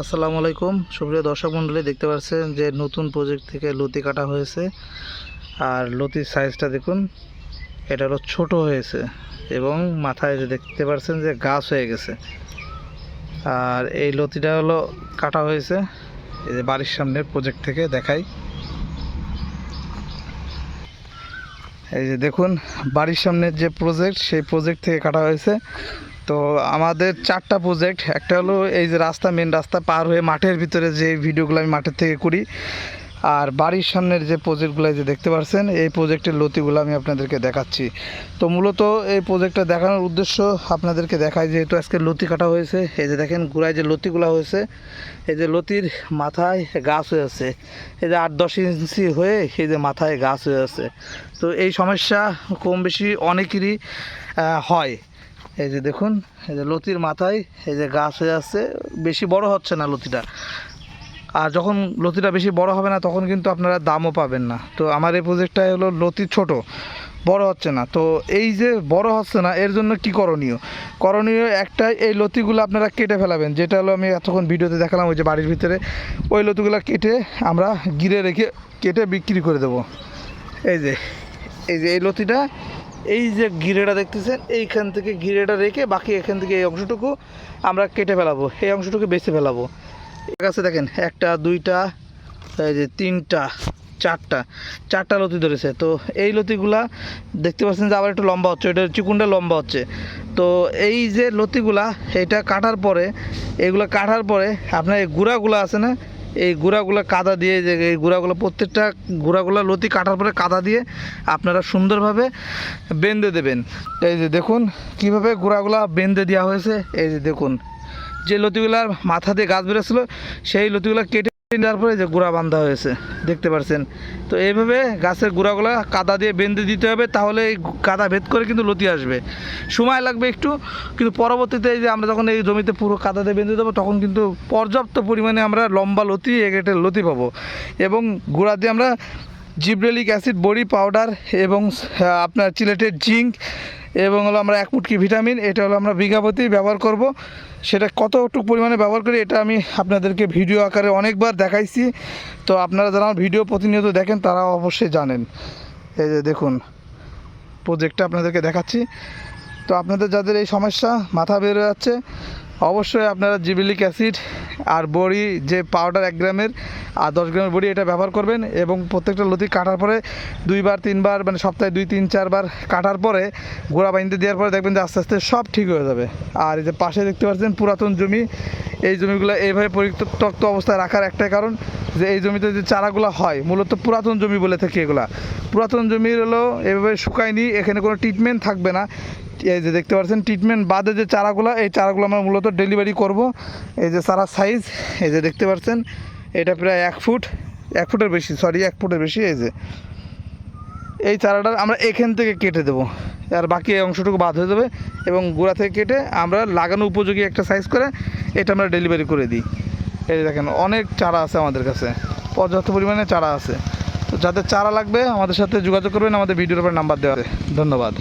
আসসালামু আলাইকুম। সুপ্রিয় দর্শক মণ্ডলী, দেখতে পাচ্ছেন যে নতুন প্রজেক্ট থেকে লতি কাটা হয়েছে। আর লতির সাইজটা দেখুন, এটা হলো ছোট হয়েছে এবং মাথায় যে দেখতে পাচ্ছেন যে গাছ হয়ে গেছে। আর এই লতিটা হলো কাটা হয়েছে, এই যে বাড়ির সামনের প্রজেক্ট থেকে দেখাই। এই যে দেখুন, বাড়ির সামনের যে প্রজেক্ট, সেই প্রজেক্ট থেকে কাটা হয়েছে। তো আমাদের চারটা প্রজেক্ট একটা হলো এই যে রাস্তা মেন রাস্তা পার হয়ে মাঠের ভিতরে যে ভিডিওগুলো আমি মাঠের থেকে করি। আর বাড়ির সামনের যে প্রজেক্টগুলো যে দেখতে পাচ্ছেন এই প্রজেক্টের লতিগুলো আমি আপনাদেরকে দেখাচ্ছি। তো মূলত এই প্রজেক্টটা দেখানোর উদ্দেশ্য আপনাদেরকে দেখায় যেহেতু আজকে লতি কাটা হয়েছে। এই যে দেখেন, গুড়ায় যে লতিগুলো হয়েছে, এই যে লতির মাথায় গাছ হয়ে আছে। এই যে আট দশ ইঞ্চি হয়ে এই যে মাথায় গাছ হয়ে আছে। তো এই সমস্যা কম বেশি অনেকেরই হয়। এই যে দেখুন, এই যে লতির মাথায় এই যে গাছ হয়ে আছে বেশি বড় হচ্ছে না লতিটা। আর যখন লতিটা বেশি বড় হবে না, তখন কিন্তু আপনারা দামও পাবেন না। তো আমার এই প্রজেক্টটা হলো লতি ছোট, বড় হচ্ছে না। তো এই যে বড় হচ্ছে না, এর জন্য কি করণীয়? করণীয় একটাই এই লতিগুলো আপনারা কেটে ফেলাবেন। যেটা হলো আমি এতক্ষণ ভিডিওতে দেখালাম, ওই যে বাড়ির ভিতরে, ওই লতিগুলো কেটে আমরা গিরে রেখে, কেটে বিক্রি করে দেবো। এই যে এই যে এই লতিটা এই যে গিরেটা দেখতেছেন, এইখান থেকে গিরেটা রেখে বাকি এখান থেকে এই অংশটুকু আমরা কেটে ফেলাবো, এই অংশটুকু বেছে ফেলাবো। কাছে দেখেন, একটা, দুইটা, এই যে তিনটা, চারটা চারটা লতি ধরেছে। তো এই লতিগুলা দেখতে পাচ্ছেন যে আবার একটু লম্বা হচ্ছে, এটা চিকুনটা লম্বা হচ্ছে। তো এই যে লতিগুলা, এটা কাটার পরে, এগুলো কাটার পরে আপনার এই গুঁড়াগুলো আছে না এই গুঁড়াগুলো কাদা দিয়ে, যে এই গুঁড়াগুলো প্রত্যেকটা গুঁড়াগুলো লতি কাটার পরে কাদা দিয়ে আপনারা সুন্দরভাবে বেঁধে দেবেন। এই যে দেখুন কীভাবে গুঁড়াগুলো বেঁধে দেওয়া হয়েছে। এই যে দেখুন, যে লতিগুলার মাথা দিয়ে গাছ বেরোচ্ছিলো, সেই লতিগুলো কেটে দেওয়ার পরে যে গুঁড়া বাঁধা হয়েছে, দেখতে পাচ্ছেন তো এইভাবে গাছের গুঁড়াগুলো কাদা দিয়ে বেঁধে দিতে হবে, তাহলে এই কাদা ভেদ করে কিন্তু লতি আসবে। সময় লাগবে একটু, কিন্তু পরবর্তীতে এই যে আমরা যখন এই জমিতে পুরো কাদা দিয়ে বেঁধে দেবো, তখন কিন্তু পর্যাপ্ত পরিমাণে আমরা লম্বা লতি এগেটে লতি পাবো। এবং গুঁড়া দিয়ে আমরা জিব্রেলিক অ্যাসিড, বড়ি পাউডার এবং আপনার চিলেটের জিঙ্ক এবং হলো আমরা এক মুটকি ভিটামিন, এটা হলো আমরা বিঘাপতি ব্যবহার করব। সেটা কতটুকু পরিমাণে ব্যবহার করি, এটা আমি আপনাদেরকে ভিডিও আকারে অনেকবার দেখাইছি। তো আপনারা যারা আমার ভিডিও প্রতিনিয়ত দেখেন, তারা অবশ্যই জানেন। এই যে দেখুন প্রজেক্টটা আপনাদেরকে দেখাচ্ছি। তো আপনাদের যাদের এই সমস্যা, মাথা বের যাচ্ছে অবশ্যই আপনারা জিবিলিক অ্যাসিড আর বড়ি যে পাউডার এক গ্রামের আর দশ গ্রামের বড়ি এটা ব্যবহার করবেন এবং প্রত্যেকটা লতি কাটার পরে দুইবার, তিনবার মানে সপ্তাহে দুই, তিন, চারবার কাটার পরে গোড়া বাইন্দে দেওয়ার পরে দেখবেন যে আস্তে আস্তে সব ঠিক হয়ে যাবে। আর এই যে পাশে দেখতে পাচ্ছেন পুরাতন জমি, এই জমিগুলো এইভাবে পরিত্যক্ত অবস্থায় রাখার একটাই কারণ যে এই জমিতে যে চারাগুলো হয়, মূলত পুরাতন জমি বলে থাকি এগুলা। পুরাতন জমির হলো এভাবে শুকায়নি, এখানে কোনো ট্রিটমেন্ট থাকবে না। এই যে দেখতে পাচ্ছেন ট্রিটমেন্ট বাদে যে চারাগুলো, এই চারাগুলো আমরা মূলত ডেলিভারি করব। এই যে চারার সাইজ এই যে দেখতে পাচ্ছেন, এটা প্রায় এক ফুট, এক ফুটের বেশি সরি এক ফুটের বেশি, এই যে। এই চারাটা আমরা এখান থেকে কেটে দেবো। আর বাকি অংশটুকু বাদ হয়ে যাবে এবং গোড়া থেকে কেটে আমরা লাগানো উপযোগী একটা সাইজ করে এটা আমরা ডেলিভারি করে দিই। এই দেখেন, অনেক চারা আছে আমাদের কাছে, পর্যাপ্ত পরিমাণে চারা আছে। তো যাদের চারা লাগবে আমাদের সাথে যোগাযোগ করবেন, আমাদের ভিডিওর উপর নাম্বার দেওয়া আছে। ধন্যবাদ।